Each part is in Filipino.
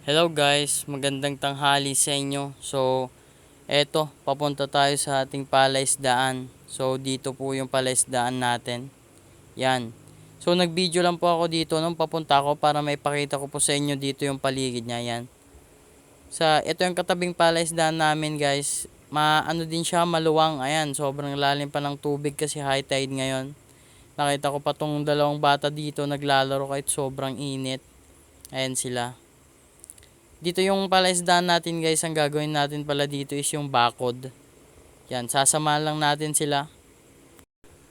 Hello guys, magandang tanghali sa inyo. So, eto, papunta tayo sa ating palaisdaan. So, dito po yung palaisdaan natin. Yan. So, nag-video lang po ako dito nung papunta ako para may pakita ko po sa inyo dito yung paligid niya. Yan. Sa, ito yung katabing palaisdaan namin guys. Ma, ano din siya, maluwang. Ayan, sobrang lalim pa ng tubig kasi high tide ngayon. Nakita ko pa tong dalawang bata dito naglalaro kahit sobrang init. Ayan sila. Dito yung palaisdaan natin guys, ang gagawin natin pala dito is yung bakod. Yan, sasamahan lang natin sila.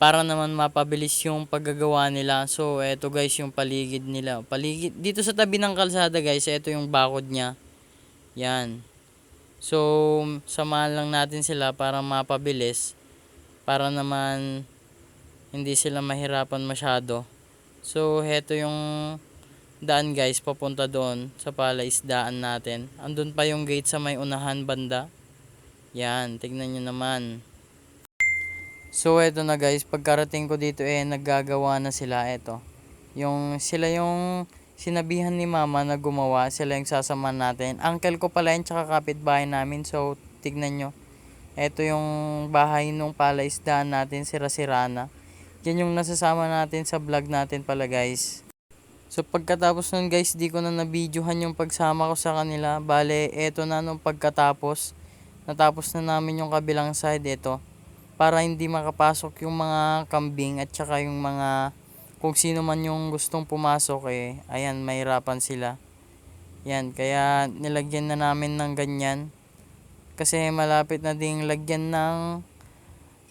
Para naman mapabilis yung paggagawa nila. So, eto guys yung paligid nila. Paligid, dito sa tabi ng kalsada guys, eto yung bakod niya. Yan. So, samahan lang natin sila para mapabilis. Para naman hindi sila mahirapan masyado. So, heto yung daan guys, papunta doon sa palaisdaan natin. Andun pa yung gate sa may unahan banda. Yan, tignan nyo naman. So, eto na guys, pagkarating ko dito eh, naggagawa na sila. Eto. Yung, sila yung sinabihan ni mama na gumawa, sila yung sasama natin. Uncle ko pala yun, tsaka kapitbahay namin. So, tignan nyo. Eto yung bahay nung palaisdaan natin, sira-sira na. Yan yung nasasama natin sa vlog natin pala guys. So pagkatapos nun guys, di ko na nabidyohan yung pagsama ko sa kanila. Bale, eto na nung pagkatapos. Natapos na namin yung kabilang side, eto. Para hindi makapasok yung mga kambing at saka yung mga kung sino man yung gustong pumasok eh. Ayan, mahirapan sila. Yan, kaya nilagyan na namin ng ganyan. Kasi malapit na ding lagyan ng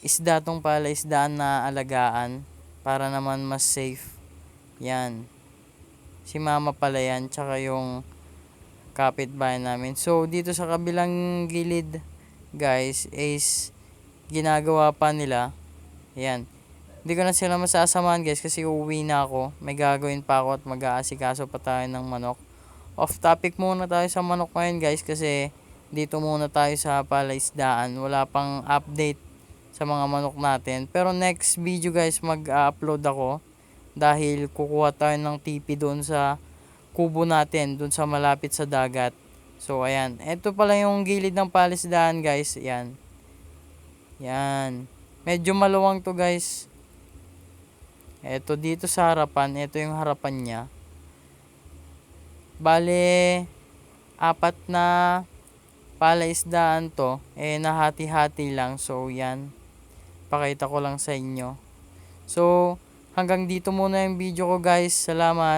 isda tong pala isdaan na alagaan para naman mas safe. Yan. Si mama pala yan, tsaka yung kapitbahay namin. So, dito sa kabilang gilid, guys, is ginagawa pa nila. Yan. Hindi ko na sila masasamahan guys kasi uuwi na ako. May gagawin pa ako at mag-aasikaso pa tayo ng manok. Off topic muna tayo sa manok ngayon guys kasi dito muna tayo sa palaisdaan. Wala pang update sa mga manok natin. Pero next video guys mag-upload ako dahil kukuha tayo ng tipi doon sa kubo natin, doon sa malapit sa dagat. So, ayan. Ito pala yung gilid ng palisdaan, guys. Ayan. Yan. Medyo maluwang to, guys. Ito dito sa harapan. Ito yung harapan niya. Bale, apat na palaisdaan to. Eh, nahati-hati lang. So, yan. Pakita ko lang sa inyo. So, hanggang dito muna yung video ko guys. Salamat.